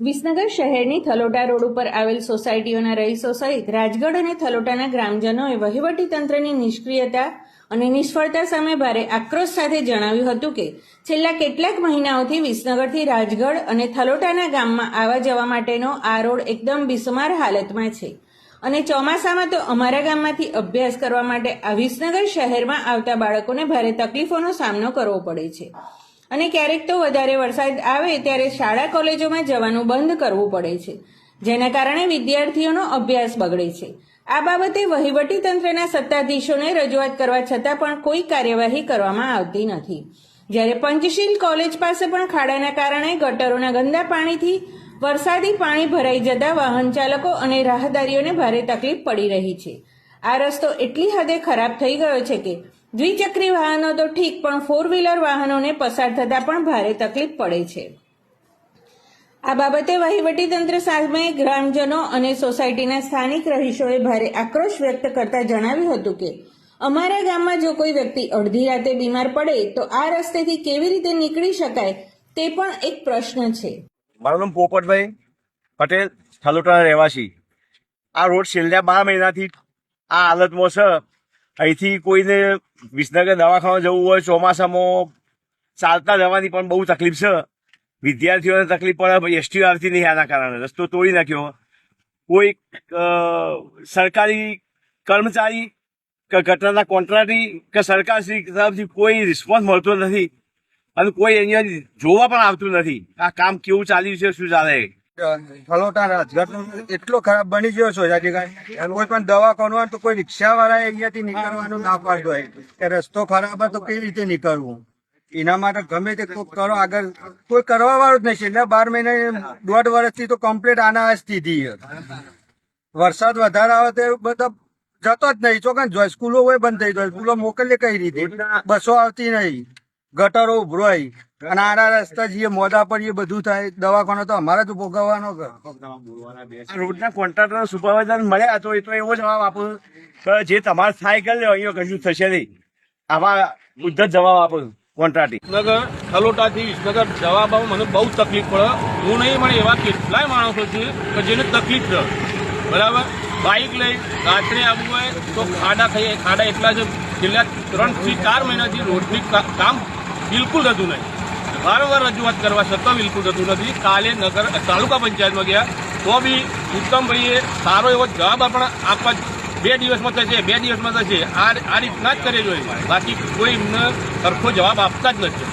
વિસનગર શહેરની થલોટા રોડ ઉપર આવેલ સોસાયટીઓના રહીશો સહિત રાજગઢ અને થલોટાના ગ્રામજનોએ વહીવટીતંત્રની નિષ્ક્રિયતા અને નિષ્ફળતા સામે ભારે આક્રોશ સાથે જણાવ્યું હતું કે છેલ્લા કેટલાક મહિનાઓથી વિસનગરથી રાજગઢ અને થલોટાના ગામમાં આવવા જવા માટેનો આ રોડ એકદમ બિસ્માર હાલતમાં છે. અને ચોમાસામાં તો અમારા ગામમાંથી અભ્યાસ કરવા માટે આ વિસનગર શહેરમાં આવતા બાળકોને ભારે તકલીફોનો સામનો કરવો પડે છે. અને ક્યારેક તો વધારે વરસાદ આવે ત્યારે શાળા કોલેજોમાં જવાનું બંધ કરવું પડે છે, જેના કારણે વિદ્યાર્થીઓનો અભ્યાસ બગડે છે. આ બાબતે વહીવટી તંત્રના સત્તાધીશોને રજૂઆત કરવા છતાં પણ કોઈ કાર્યવાહી કરવામાં આવતી નથી. જ્યારે પંચશીલ કોલેજ પાસે પણ ખાડાના કારણે ગટરોના ગંદા પાણીથી વરસાદી પાણી ભરાઈ જતા વાહન ચાલકો અને રાહદારીઓને ભારે તકલીફ પડી રહી છે. આ રસ્તો એટલી હદે ખરાબ થઈ ગયો છે કે દ્વિચક્રી વાહનો તો ઠીક, પણ ફોર વ્હીલર વાહનોને પસાર થતા પણ ભારે તકલીફ પડે છે. આ બાબતે વહીવટીતંત્ર સામે ગ્રામજનો અને સોસાયટીના સ્થાનિક રહીશોએ ભારે આક્રોશ વ્યક્ત કરતા જણાવ્યું હતું કે, અમારા ગામમાં જો કોઈ વ્યક્તિ અડધી રાતે બીમાર પડે, તો આ રસ્તેથી કેવી રીતે નીકળી શકાય તે પણ એક પ્રશ્ન છે. મારું નામ પોપટભાઈ પટેલ, થલોટાના રહેવાસી. આ રોડ છેલ્લા બાર મહિનાથી આ હાલતમાં છે. અહીંથી કોઈને વિસનગર દવાખાના જવું હોય, ચોમાસામાં ચાલતા જવાની પણ બહુ તકલીફ છે. વિદ્યાર્થીઓને તકલીફ પડે એસટી આવતી નહીં આના કારણે. રસ્તો તોડી નાખ્યો. કોઈ સરકારી કર્મચારી કે ઘટનાના કોન્ટ્રાક્ટરી કે સરકારશ્રી તરફથી કોઈ રિસ્પોન્સ મળતો નથી અને કોઈ એની જોવા પણ આવતું નથી. આ કામ કેવું ચાલ્યું છે, શું ચાલે? ફલોટા એટલો ખરાબ બની ગયો છો કોઈ પણ દવા હોય તો કોઈ રિક્ષા વાળા અહીંયાથી નીકળવાનું ના પાડતો હોય. કે રસ્તો ખરાબ તો કેવી રીતે નીકળવું? એના માટે ગમે તે કોઈ કરો આગળ કોઈ કરવા વાળું જ નહીં. છેલ્લા બાર મહિના દોઢ વર્ષથી તો કમ્પ્લીટ આના સ્થિતિ વરસાદ વધારે આવે તો બધા જતો જ નહીં. ચોકન જો સ્કૂલો હોય બંધ થઈ જાય. સ્કૂલો મોકલીએ કઈ રીતે? બસો આવતી નહીં. ગટરો ઉભરાય. અને આના રસ્તા જઈએ મોદા પર એ બધું થાય દવાખાનો તો અમારે જ ભોગવવાનો રોડના કોન્ટ્રાક્ટર સુપરવાઇઝર મળ્યા તો એ તો એવો જવાબ આપો. કે જે તમારે થાય કરી લો અહીંયા કશું થશે નહીં. આવા બુદ્ધ જવાબ આપો કોન્ટ્રાક્ટી વિસનગર થલોટાથી વિસનગર જવા મને બહુ તકલીફ પડે. હું નહીં પણ એવા કેટલાય માણસો છે કે જેને તકલીફ છે. બરાબર? બાઇક લઈ રાત્રે આવવું હોય તો ખાડા થઈ ખાડા એટલા જ છેલ્લા ત્રણથી ચાર મહિનાથી રોડની કામ બિલકુલ થતું નહીં. વારંવાર રજૂઆત કરવા છતાં બિલકુલ થતું નથી. કાલે નગર તાલુકા પંચાયતમાં ગયા. તો બી ઉત્તમભાઈએ સારો એવો જવાબ આપણા આપવા બે દિવસમાં થશે, બે દિવસમાં થશે. આ રીતના જ કરે જોઈએ બાકી કોઈ સરખો જવાબ આપતા જ નથી.